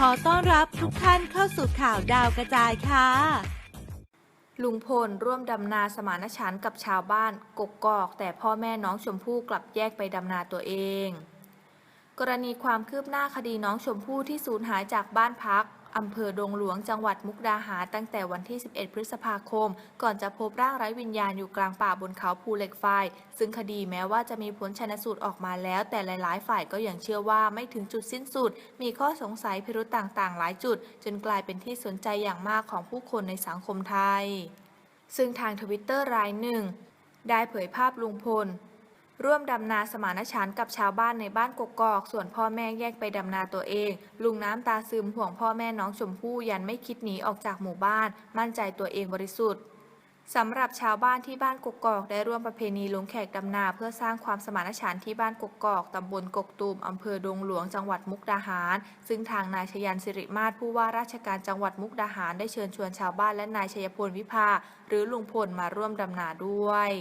ขอต้อนรับทุกท่านเข้าสู่ข่าวดาวกระจายค่ะ ลุงพลร่วมดำนาสมานฉันท์กับชาวบ้านกกกอกแต่พ่อแม่น้องชมพู่กลับแยกไปดำนาตัวเอง กรณีความคืบหน้าคดีน้องชมพู่ที่สูญหายจากบ้านพัก อำเภอดงหลวงจังหวัดมุกดาหารตั้งแต่วันที่ 11 พฤษภาคม ก่อนจะพบร่างไร้วิญญาณอยู่กลางป่าบนเขาภูเหล็กไฟ ซึ่งคดีแม้ว่าจะมีผลชนสูตรออกมาแล้ว แต่หลาย ๆ ฝ่ายก็ยังเชื่อว่าไม่ถึงจุดสิ้นสุด มีข้อสงสัยพิรุธต่าง ๆ หลายจุด จนกลายเป็นที่สนใจอย่างมากของผู้คนในสังคมไทย ซึ่งทางทวิตเตอร์รายหนึ่ง ได้เผยภาพลุงพล ร่วมดำนาสมานฉันท์กับชาวบ้านในบ้านกกอก ส่วนพ่อแม่แยกไปดำนาตัวเอง ลุงน้ำตาซึมห่วงพ่อแม่น้องชมพู่ยันไม่คิดหนีออกจากหมู่บ้าน มั่นใจตัวเองบริสุทธิ์สำหรับชาวบ้านที่บ้านกกอก ได้ร่วมประเพณีลงแขกดำนา เพื่อสร้างความสมานฉันท์ที่บ้านกกอก ตำบลกกตูม อำเภอดงหลวง จังหวัดมุกดาหาร ซึ่งทางนายชยันสิริมาศผู้ว่าราชการจังหวัดมุกดาหารได้เชิญชวนชาวบ้านและนายชัยพลวิภา หรือลุงพลมาร่วมดำนาด้วย